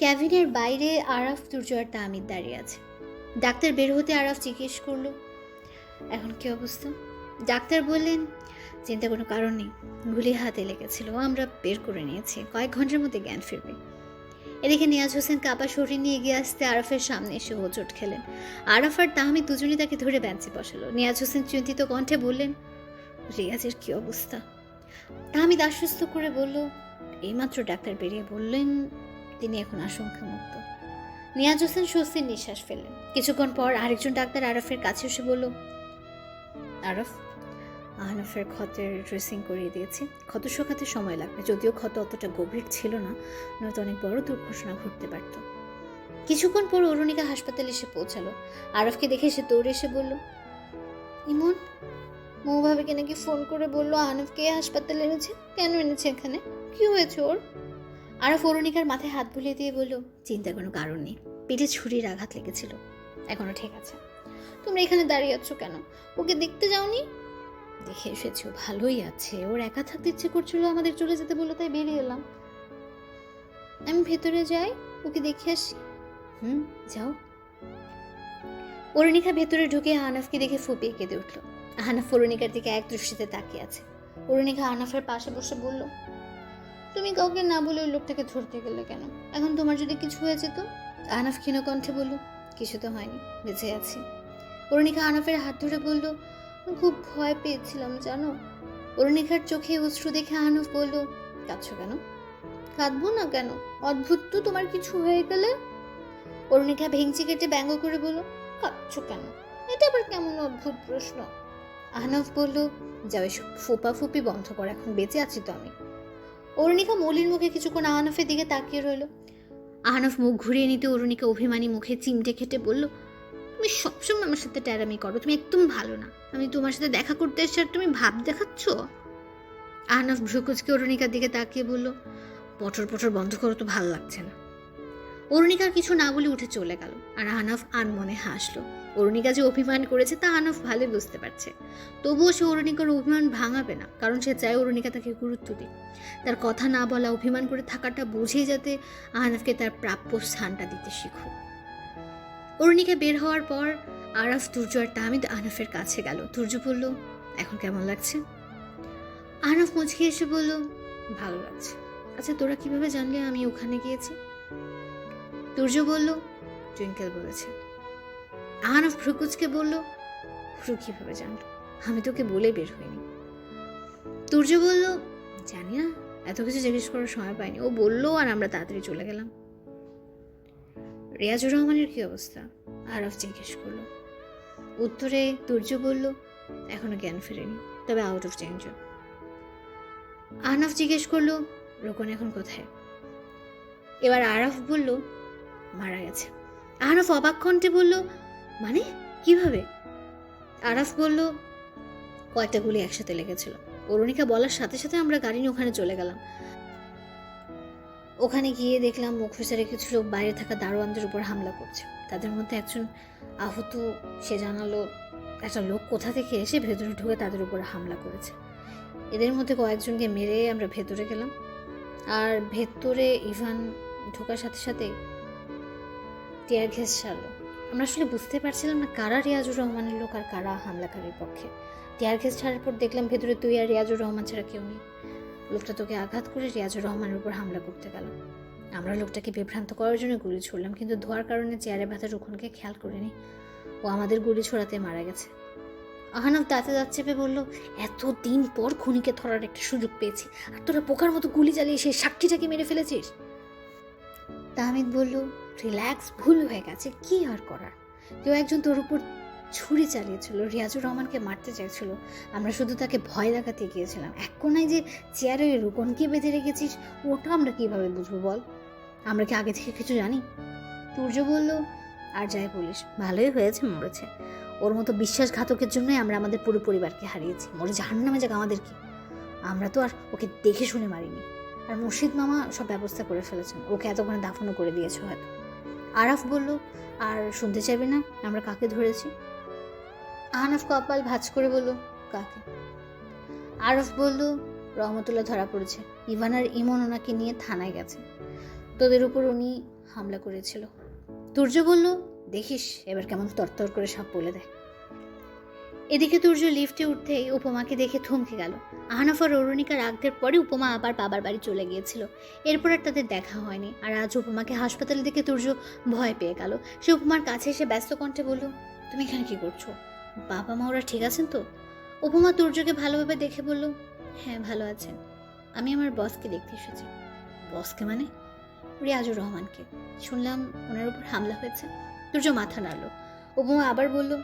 ক্যাবিনের বাইরে আরাফ আর তামিদ দাঁড়িয়ে আছে। ডাক্তার বের হতে আরাফ জিজ্ঞেস করল, এখন কি অবস্থা? ডাক্তার বললেন, চিন্তা কোনো কারণ নেই, গুলি হাতে লেগেছিল, আমরা বের করে নিয়েছি, কয়েক ঘণ্টার মধ্যে জ্ঞান ফিরবে। এদিকে নিয়াজ হোসেন কাপা শরীর নিয়ে এগিয়ে আসতে আরাফের সামনে এসে হোঁচট খেলেন। আরাফ আর তাহমি দুজনেই তাকে ধরে বেঞ্চে বসালো। নিয়াজ হোসেন চিন্তিত কণ্ঠে বললেন, রিয়াজের কি অবস্থা? তাহমিদ আশ্বস্ত করে বলল, এইমাত্র ডাক্তার বেরিয়ে বললেন তিনি এখন আশঙ্কা মুক্ত নিয়াজ হোসেন স্বস্তির নিঃশ্বাস ফেললেন। কিছুক্ষণ পর আরেকজন ডাক্তার আরফের কাছে এসে বলল, আরফ আহনাফের ক্ষতের ড্রেসিং করিয়ে দিয়েছি। ক্ষত শোকাতে সময় লাগবে। যদিও ক্ষত অতটা গভীর ছিল না, নয়তো অনেক বড় দুর্ঘটনা ঘটতে পারত। কিছুক্ষণ পর অরুণিকা হাসপাতালে এসে পৌঁছালো। আরফকে দেখে সে দৌড়ে এসে বলল, ইমন মৌভাবিকে নাকি ফোন করে বলল আহনাফকে হাসপাতালে এনেছে। কেন এনেছে এখানে? কি হয়েছে ওর? আরফ অরুণিকার মাথায় হাত বুলিয়ে দিয়ে বলল, চিন্তার কোনো কারণ নেই। পেটে ছুরির আঘাত লেগেছিল। এখনও ঠিক আছে। তোমরা এখানে দাঁড়িয়ে আছো কেন? ওকে দেখতে যাওনি? দেখে এসেছ, ভালোই আছে। ওর একা থাকতে ইচ্ছে করছিল আমাদের চলে যেতে বলে, তাই বেরিয়ে এলাম। আমি ভেতরে যাই, ওকে দেখে আসি। হুম, যাও। অরুণিকা ভেতরে ঢুকে আহনাফকে দেখে ফুপিয়ে কেঁদে উঠল। আহনাফ অরুণিকার দিকে এক দৃষ্টিতে তাকিয়ে আছে। অরুণিকা আহনাফের পাশে বসে বলল তুমি কাউকে না বলে ওই লোকটাকে ধরতে গেলে কেন? এখন তোমার যদি কিছু হয়েছে তো? আহনাফ ক্ষীণ কণ্ঠে বলল, কিছু তো হয়নি, বেঁচে আছি। অরুণিকা আহনাফের হাত ধরে বলল, খুব ভয় পেয়েছিলাম, জানো? অরুণিকার চোখে অশ্রু দেখে আহনাফ বলল, কাঁদছো কেন? কাঁদবো না কেন? অদ্ভুত তো তোমার কিছু হয়ে গেলে? অরুণিকা ভেঙচি কেটে ব্যঙ্গ করে বলল, কাঁদছো কেন? এটা আবার কেমন অদ্ভুত প্রশ্ন? আহনাফ বলল, যাও এসব ফোপা ফুপি বন্ধ কর, এখন বেঁচে আছি তো আমি। অরুণিকা মলির মুখে কিছুক্ষণ আহানফের দিকে তাকিয়ে রইল। আহনাফ মুখ ঘুরিয়ে নিতে অরুণিকা অভিমানী মুখে চিমটে খেটে বলল, তুমি সবসময় আমার সাথে ট্যারামি করো, তুমি একদম ভালো না। আমি তোমার সাথে দেখা করতে এসে আর তুমি ভাব দেখাচ্ছ? আহনাফ ভ্রুকুচকে অরুণিকার দিকে তাকিয়ে বলল, পটর পটর বন্ধ করো তো, ভালো লাগছে না। অরুণিকার কিছু না বলে উঠে চলে গেল, আর আহনাফ আনমনে হাসলো অরুণিকা যে অভিমান করেছে তা আহনাফ ভালো বুঝতে পারছে। তবুও সে অরুণিকার অভিমান ভাঙাবে না, কারণ সে চায় অরুণিকা তাকে গুরুত্ব দিক। তার কথা না বলা, অভিমান করে থাকাটা বুঝেই যাতে আহনাফকে তার প্রাপ্য স্থানটা দিতে শিখুক। অরুণিকা বের হওয়ার পর আরাফ তুর্য আর তামিদ আহনাফের কাছে গেল। তুর্য বলল, এখন কেমন লাগছে? আহনাফ মুচকি এসে বলল, ভালো লাগছে। আচ্ছা তোরা কীভাবে জানলে আমি ওখানে গিয়েছি? তুর্য বলল, টুইঙ্কেল বলেছে। আহনাফ ভ্রুকুচকে বলল, ভ্রু কীভাবে জানলো? আমি তোকে বলে বের হইনি। তুর্য বলল, জানি না, এত কিছু জিজ্ঞেস করার সময় পাইনি। ও বলল, আর আমরা তাড়াতাড়ি চলে গেলাম। রিয়াজুর রহমানের কি অবস্থা? আরফ জিজ্ঞেস করল। উত্তরে তুর্য বলল, এখনও জ্ঞান ফেরেনি, তবে আউট অফ ডেঞ্জার আহনাফ জিজ্ঞেস করল, রোকন এখন কোথায়? এবার আরাফ বলল, মারা গেছে। আহনাফ অবাক কণ্ঠে বলল মানে? কীভাবে? আরাফ বলল, কয়েকটা গুলি একসাথে লেগেছিল। অরুণিকা বলার সাথে সাথে আমরা গাড়ি নিয়ে ওখানে চলে গেলাম। ওখানে গিয়ে দেখলাম মুখোশারে কিছু লোক বাইরে থাকা দারোয়ানদের উপর হামলা করছে। তাদের মধ্যে একজন আহত, সে জানালো, একটা লোক কোথা থেকে এসে ভেতরে ঢুকে তাদের উপর হামলা করেছে। এদের মধ্যে কয়েকজনকে মেরে আমরা ভেতরে গেলাম। আর ভেতরে ইভান ঢোকার সাথে সাথে টিয়ার ঘেস ছাড়লো আমরা আসলে বুঝতে পারছিলাম না কারা রিয়াজুর রহমানের লোক আর কারা হামলাকারীর পক্ষে। টিয়ার ঘেস ছাড়ার পর দেখলাম ভেতরে তুই আর রিয়াজুর রহমান ছাড়া কেউ নেই। লোকটা তোকে আঘাত করে রিয়াজুর রহমানের উপর হামলা করতে গেল। আমরা লোকটাকে বিভ্রান্ত করার জন্য গুলি ছুড়লাম, কিন্তু ধোয়ার কারণে চেয়ারে ব্যথা রুখনকে খেয়াল করিনি। ও আমাদের গুলি ছোড়াতে মারা গেছে। আহানব দাঁতে দাঁত চেপে বলল এত দিন পর খুনিকে ধরার একটা সুযোগ পেয়েছি, আর তোরা পোকার মতো গুলি চালিয়ে সেই সাক্ষীটাকে মেরে ফেলেছিস? তাহমিদ বলল রিল্যাক্স ভুল হয়ে গেছে, কি আর করার? কেউ একজন তোর উপর ছুরি চালিয়েছিল, রিয়াজুর রহমানকে মারতে চাইছিল, আমরা শুধু তাকে ভয় দেখাতে গিয়েছিলাম। এক কোনায় যে চেয়ারে রুকনকে বেঁধে রেখেছিস, ওটা আমরা কীভাবে বুঝব বল? আমরা কি আগে থেকে কিছু জানি? সূর্য বলল, আর যাই বলিস, ভালোই হয়েছে, মরেছে। ওর মতো বিশ্বাসঘাতকের জন্যই আমরা আমাদের পুরো পরিবারকে হারিয়েছি। মরে জাহান্নামে যাক আমাদের কি? আমরা তো আর ওকে দেখে শুনে মারিনি। আর মুর্শিদ মামা সব ব্যবস্থা করে ফেলেছেন। ওকে এতক্ষণে দাফনও করে দিয়েছে হয়তো। আরাফ বলল, আর শুনতে চাইবে না, আমরা কাকে ধরেছি? আহনাফ কপাল ভাজ করে বলল, কাকে? আরফ বলল, রহমতুল্লাহ ধরা পড়েছে। ইভান আর ইমন ওনাকে নিয়ে থানায় গেছে। তোদের উপর উনি হামলা করেছিল। তুর্য বলল, দেখিস, এবার কেমন তরতর করে সব বলে দেয়। এদিকে তুর্য লিফটে উঠতেই উপমাকে দেখে থমকে গেল। আহনাফ আর অরুণিকা রাগদের পরে উপমা আবার বাবার বাড়ি চলে গিয়েছিল। এরপর আর তাদের দেখা হয়নি। আর আজ উপমাকে হাসপাতালে দেখে তুর্য ভয় পেয়ে গেল। সে উপমার কাছে এসে ব্যস্ত কণ্ঠে বলল, তুমি এখানে কি করছ? বাবা মা, ওরা ঠিক আছেন তো? উপমা তুর্যকে ভালোভাবে দেখে বলল হ্যাঁ ভালো আছেন। আমি আমার বসকে দেখতে এসেছি। বসকে মানে? রিয়াজুর রহমানকে। শুনলাম ওনার উপর হামলা হয়েছে। তুর্য মাথা নাড়ল। উপমা আবার বলল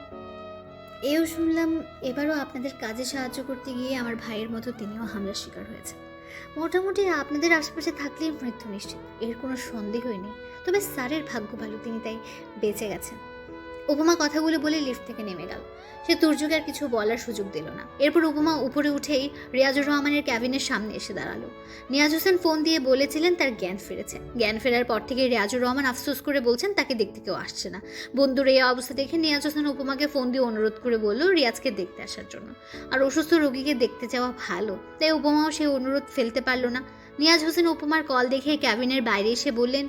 এও শুনলাম এবারও আপনাদের কাজে সাহায্য করতে গিয়ে আমার ভাইয়ের মতো তিনিও হামলার শিকার হয়েছে মোটামুটি আপনাদের আশেপাশে থাকলেই মৃত্যু নিশ্চিত, এর কোনো সন্দেহই নেই। তবে স্যারের ভাগ্য ভালো, তিনি তাই বেঁচে গেছেন। উপমা কথাগুলো বলে লিফট থেকে নেমে গেল। সে তুর্যকে আর কিছু বলার সুযোগ দিল না। এরপর উপমা উপরে উঠেই রিয়াজুর রহমানের ক্যাবিনের সামনে এসে দাঁড়াল। নিয়াজ হোসেন ফোন দিয়ে বলেছিলেন তার জ্ঞান ফিরেছে। জ্ঞান ফেরার পর থেকে রিয়াজুর রহমান আফসোস করে বলছেন, তাকে দেখতে কেউ আসছে না। বন্ধুর এই অবস্থা দেখে নিয়াজ হোসেন উপমাকে ফোন দিয়ে অনুরোধ করে বলল, রিয়াজকে দেখতে আসার জন্য। আর অসুস্থ রোগীকে দেখতে যাওয়া ভালো। তাই উপমাও সেই অনুরোধ ফেলতে পারল না। নিয়াজ হোসেন উপমার কল দেখে ক্যাবিনের বাইরে এসে বললেন,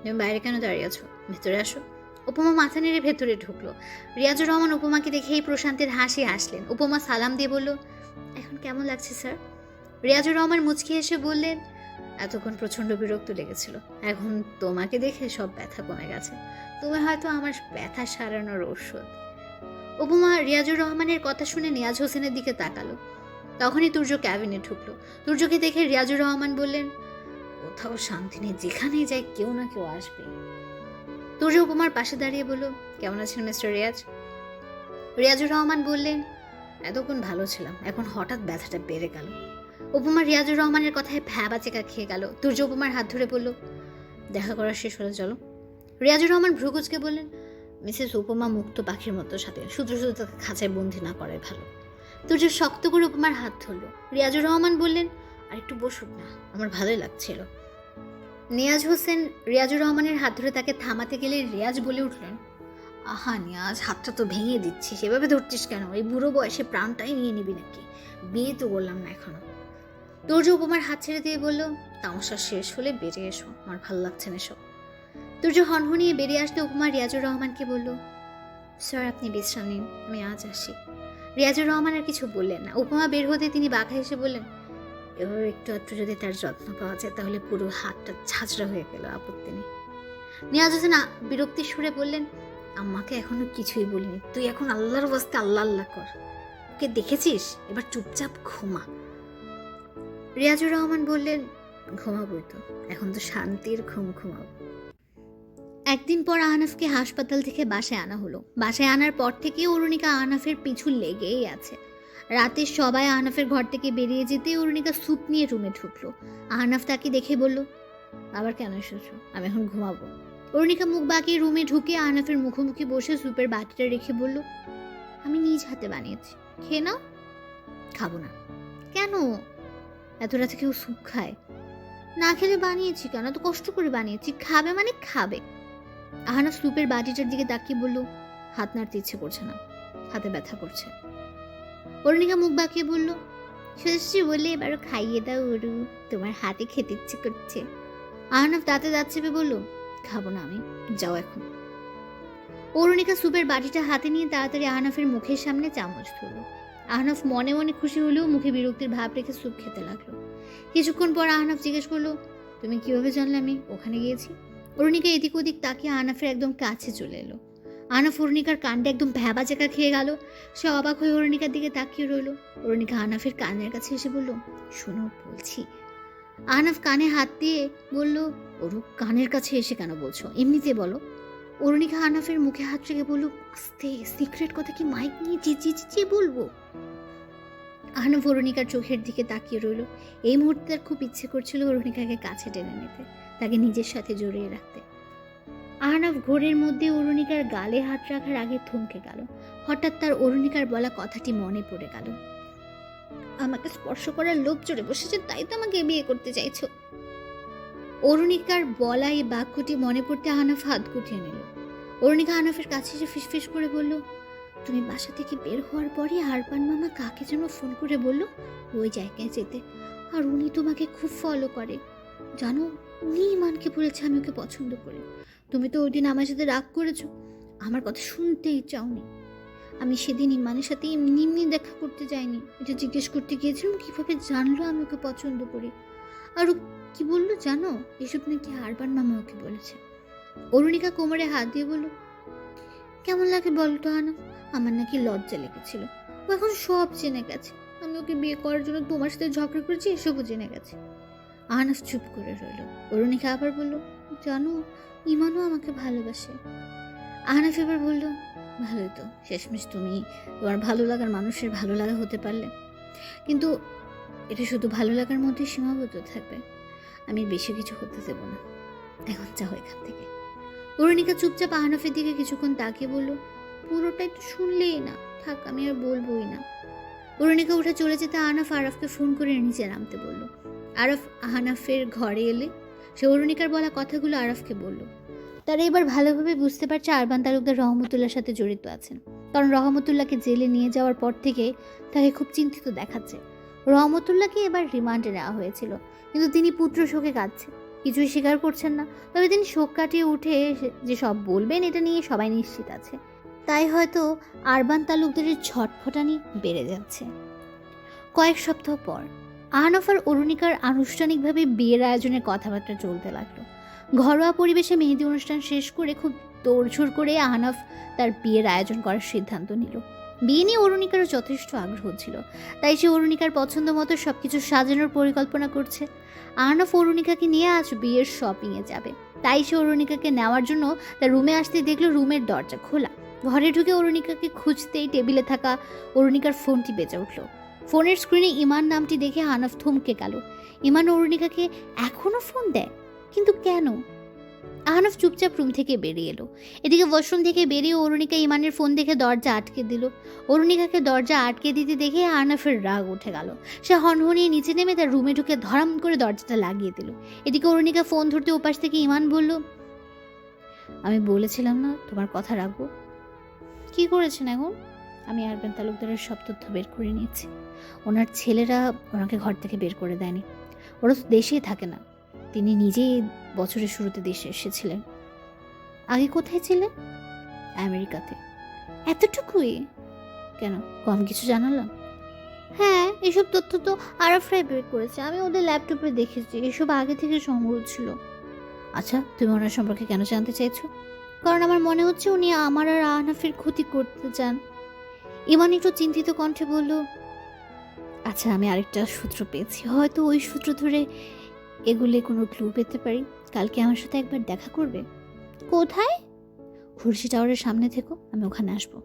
তুমি বাইরে কেন দাঁড়িয়ে আছো? ভেতরে আসো। উপমা মাথা নেড়ে ভেতরে ঢুকলো। রিয়াজুর রহমান উপমাকে দেখেই প্রশান্তের হাসি আসলেন উপমা সালাম দিয়ে বলল, এখন কেমন লাগছে, স্যার? রিয়াজুর রহমান মুচকি এসে বললেন, এতক্ষণ প্রচণ্ড বিরক্ত লেগেছিল। এখন তোমাকে দেখে সব ব্যথা কমে গেছে। তুমি হয়তো আমার ব্যথা সারানোর ঔষধ। উপমা রিয়াজুর রহমানের কথা শুনে নিয়াজ হোসেনের দিকে তাকালো। তখনই তুর্য ক্যাবিনে ঢুকলো। তুর্যকে দেখে রিয়াজুর রহমান বললেন, কোথাও শান্তি নেই, যেখানেই যাই কেউ না কেউ আসবে তুর্য উপমার পাশে দাঁড়িয়ে বলল, কেমন আছেন মিস্টার রিয়াজ? রিয়াজুর রহমান বললেন, এতক্ষণ ভালো ছিলাম, এখন হঠাৎ ব্যথাটা বেড়ে গেল। উপমা রিয়াজুর রহমানের কথায় ভ্যাবা চেকা খেয়ে গেল। তুর্য উপমার হাত ধরে বলল, দেখা করা শেষ হলে, চলো। রিয়াজুর রহমান ভ্রুকুচকে বললেন, মিসেস উপমা মুক্ত পাখির মতো সাথে, শুধু শুধু তাকে খাঁচায় বন্দি না করাই ভালো। তুর্য শক্ত করে উপমার হাত ধরল। রিয়াজুর রহমান বললেন, আর একটু বসুক না, আমার ভালোই লাগছিল। নিয়াজ হোসেন রিয়াজুর রহমানের হাত ধরে তাকে থামাতে গেলে রিয়াজ বলে উঠলেন, আহা নিয়াজ, হাতটা তো ভেঙে দিচ্ছি সেভাবে ধরছিস কেন? এই বুড়ো বয়সে প্রাণটাই নিয়ে নিবি নাকি? বিয়ে তো করলাম না এখনও। তুর্য উপমার হাত ছেড়ে দিয়ে বলল, তামাশা শেষ হলে বেরিয়ে এসো, আমার ভালো লাগছে না এসব। তুর্য হনহনিয়ে বেরিয়ে আসতে উপমা রিয়াজুর রহমানকে বলল, স্যার, আপনি বিশ্রাম নিন, আমি আজ আসি। রিয়াজুর রহমান আর কিছু বললেন না। উপমা বের হতে তিনি বাঘা এসে বললেন এভাবে একটু একটু যদি তার যত্ন পাওয়া যায়, তাহলে পুরো হাতটা ঝাঁঝরা হয়ে গেল আপত্তি নেই নিয়াজ হোসেন বিরক্তির সুরে বললেন, আম্মাকে এখনও কিছুই বলিনি। তুই এখন আল্লাহর বস্তে আল্লাহ আল্লাহ কর। ওকে দেখেছিস? এবার চুপচাপ ঘুমা। রিয়াজুর রহমান বললেন ঘুমাবই তো, এখন তো শান্তির ঘুম ঘুমাবো। একদিন পর আহনাফকে হাসপাতাল থেকে বাসায় আনা হলো। বাসায় আনার পর থেকে অরুণিকা আহনাফের পিছু লেগেই আছে। রাতে সবাই আহনাফের ঘর থেকে বেরিয়ে যেতে অরুণিকা স্যুপ নিয়ে রুমে ঢুকলো। আহনাফ তাকে দেখে বলল, আবার কেন এসেছ? আমি এখন ঘুমাবো। অরুণিকা মুখ বাঁকিয়ে রুমে ঢুকে আহনাফের মুখোমুখি বসে স্যুপের বাটিটা রেখে বলল, আমি নিজ হাতে বানিয়েছি। খেয়ে নাও, খাব না। কেন? এত রাতে কেউ স্যুপ খায়? না খেলে বানিয়েছি কেন? তো কষ্ট করে বানিয়েছি। খাবে মানে খাবে। আহনাফ স্যুপের বাটিটার দিকে তাকিয়ে বলল, হাত নাড়তে ইচ্ছে করছে না। হাতে ব্যথা করছে। অরুণিকা মুখ বাঁকিয়ে বলল শ্বশুর বলে এবারও খাইয়ে দাও অরু, তোমার হাতে খেতে ইচ্ছে করছে। আহনাফ দাঁতে দাঁত চেপে বলল, খাব না আমি, যাও এখন। অরুণিকা স্যুপের বাটিটা হাতে নিয়ে তাড়াতাড়ি আহনাফের মুখের সামনে চামচ ধরল। আহনাফ মনে মনে খুশি হলেও মুখে বিরক্তির ভাব রেখে স্যুপ খেতে লাগল। কিছুক্ষণ পর আহনাফ জিজ্ঞেস করল, তুমি কীভাবে জানলে আমি ওখানে গিয়েছি? অরুণিকা এদিক ওদিক তাকিয়ে আহনাফের একদম কাছে চলে এলো। আহনাফ অরুণিকার কাণ্ডে একদম ভ্যাবা চেকা খেয়ে গেল। সে অবাক হয়ে অরুণিকার দিকে তাকিয়ে রইল। অরণিকা আহনাফের কানের কাছে এসে বলল, শোনো, বলছি। আহনাফ কানে হাত দিয়ে বলল, ওরু কানের কাছে এসে কেন বলছো? এমনিতে বলো। অরুণিকা আহনাফের মুখে হাত রেখে বলল, আস্তে, সিক্রেট কথা কি মাইক নিয়ে চেঁচিয়ে চেঁচিয়ে বলব? আহনাফ অরুণিকার চোখের দিকে তাকিয়ে রইল। এই মুহূর্তে তার খুব ইচ্ছে করছিল অরুণিকাকে কাছে টেনে নিতে, তাকে নিজের সাথে জড়িয়ে রাখতে। আহনাফ ঘোরের মধ্যে অরুণিকার গালে হাত রাখার আগে থমকে গেল। হঠাৎ তার অরুণিকার বলা কথাটি মনে পড়ে গেল। আমাকে স্পর্শ করার লোভ চড়ে বসেছে, তাই তো আমাকে বিয়ে করতে চাইছো। অরুণিকার বলা এই বাক্যটি মনে পড়তে আহনাফ হাত গুটিয়ে নিল। অরুণিকা আহনাফের কাছে এসে ফিসফিস করে বলল, তুমি বাসা থেকে বের হওয়ার পরে হারপান মামা কাকে যেন ফোন করে বলল, ওই জায়গায় যেতে। আর উনি তোমাকে খুব ফলো করে। জানো উনি ইমানকে বলেছে আমি ওকে পছন্দ করি। তুমি তো ওই দিন আমার সাথে রাগ করেছ। আমার কথা শুনতেই চাওনি। আমি সেদিন ইমানের সাথে এমনি এমনি দেখা করতে যাইনি। এটা জিজ্ঞেস করতে গিয়েছিলাম, কীভাবে জানলো আমি ওকে পছন্দ করি? আর ও কি বলল জানো? এসব নাকি আরবান মামা ওকে বলেছে। অরুণিকা কোমরে হাত দিয়ে বলল, কেমন লাগে বলো তো আনা? আমার নাকি লজ্জা লেগেছিল। ও এখন সব জেনে গেছে। আমি ওকে বিয়ে করার জন্য তোমার সাথে ঝগড়া করেছি, এসবও জেনে গেছে। আনাস চুপ করে রইল। অরুণিকা আবার বলল, জানো ইমানও আমাকে ভালোবাসে। আহনাফ এবার বলল, ভালোই তো, শেষমেশ তুমি তোমার ভালো লাগার মানুষের ভালো লাগা হতে পারলে। কিন্তু এটা শুধু ভালো লাগার মধ্যে সীমাবদ্ধ থাকবে। আমি বেশি কিছু হতে দেবো না। এখন যাও এখান থেকে। অরুণিকা চুপচাপ আহনাফের দিকে কিছুক্ষণ তাকিয়ে বলল, পুরোটাই তো শুনলেই না। থাক, আমি আর বলবোই না। অরুণিকা উঠে চলে যেতে আহনাফ আরফকে ফোন করে নিচে নামতে বলল। আরফ আহনাফের ঘরে এলে সে অরুণিকার বলা কথাগুলো আরফকে বলল। তারা এবার ভালোভাবে বুঝতে পারছে আরবান তালুকদার রহমতুল্লার সাথে জড়িত আছেন। কারণ রহমতুল্লাহকে জেলে নিয়ে যাওয়ার পর থেকে তাকে খুব চিন্তিত দেখাচ্ছে। রহমতুল্লাহকে এবার রিমান্ডে নেওয়া হয়েছিল। কিন্তু তিনি পুত্র শোকে কাঁদছে কিছুই স্বীকার করছেন না। তবে তিনি শোক কাটিয়ে উঠে যে সব বলবেন, এটা নিয়ে সবাই নিশ্চিত আছে। তাই হয়তো আরবান তালুকদারের ছটফটানি বেড়ে যাচ্ছে। কয়েক সপ্তাহ পর আহনফ আর অরুণিকার আনুষ্ঠানিকভাবে বিয়ের আয়োজনের কথাবার্তা চলতে লাগল। ঘরোয়া পরিবেশে মেহেদি অনুষ্ঠান শেষ করে খুব তোড়ঝোড় করে আহনাফ তার বিয়ের আয়োজন করার সিদ্ধান্ত নিল। বিয়ে নিয়ে অরুণিকারও যথেষ্ট আগ্রহ ছিল, তাই সে অরুণিকার পছন্দ মতো সব কিছু সাজানোর পরিকল্পনা করছে। আহনাফ অরুণিকাকে নিয়ে আজ বিয়ের শপিংয়ে যাবে, তাই সে অরুণিকাকে নেওয়ার জন্য তার রুমে আসতে দেখল রুমের দরজা খোলা। ঘরে ঢুকে অরুণিকাকে খুঁজতেই টেবিলে থাকা অরুণিকার ফোনটি বেজে উঠল। ফোনের স্ক্রিনে ইমান নামটি দেখে আহনাফ থমকে গেল। ইমান অরুণিকাকে এখনও ফোন দেয়? কিন্তু কেন? আহনাফ চুপচাপ রুম থেকে বেরিয়ে এলো। এদিকে ওয়াশরুম থেকে বেরিয়ে অরুণিকা ইমানের ফোন দেখে দরজা আটকে দিল। অরুণিকাকে দরজা আটকে দিতে দেখে আহনাফের রাগ উঠে গেল। সে হনহনিয়ে নিচে নেমে তার রুমে ঢুকে ধরাম করে দরজাটা লাগিয়ে দিল। এদিকে অরুণিকা ফোন ধরতে ওপাশ থেকে ইমান বলল, আমি বলেছিলাম না তোমার কথা রাখব। কি করেছেন এখন? আমি আরবেন তালুকদারের সব তথ্য বের করে নিয়েছি। ওনার ছেলেরা ওনাকে ঘর থেকে বের করে দেয়নি। ওরা তো দেশেই থাকে না। তিনি নিজেই বছরের শুরুতে দেশে এসেছিলেন। আগে কোথায় ছিলেন? আমেরিকাতে। এতটুকুই? কেন? কম কিছু জানালাম? হ্যাঁ এসব তথ্য তো আরাফরাই বের করেছে। আমি ওদের ল্যাপটপে দেখেছি। এসব আগে থেকে সংগ্রহ ছিল। আচ্ছা তুমি ওনার সম্পর্কে কেন জানতে চাইছো? কারণ আমার মনে হচ্ছে উনি আমার আর আহনাফের ক্ষতি করতে চান। ইমান একটু চিন্তিত কণ্ঠে বলল আচ্ছা আমি আরেকটা সূত্র পেয়েছি। হয়তো ওই সূত্র ধরে এগুলে কোনো ক্লু পেতে পারি। কালকে আমার সাথে একবার দেখা করবে? কোথায়? খুরশি টাওয়ারের সামনে থেকো, আমি ওখানে আসব।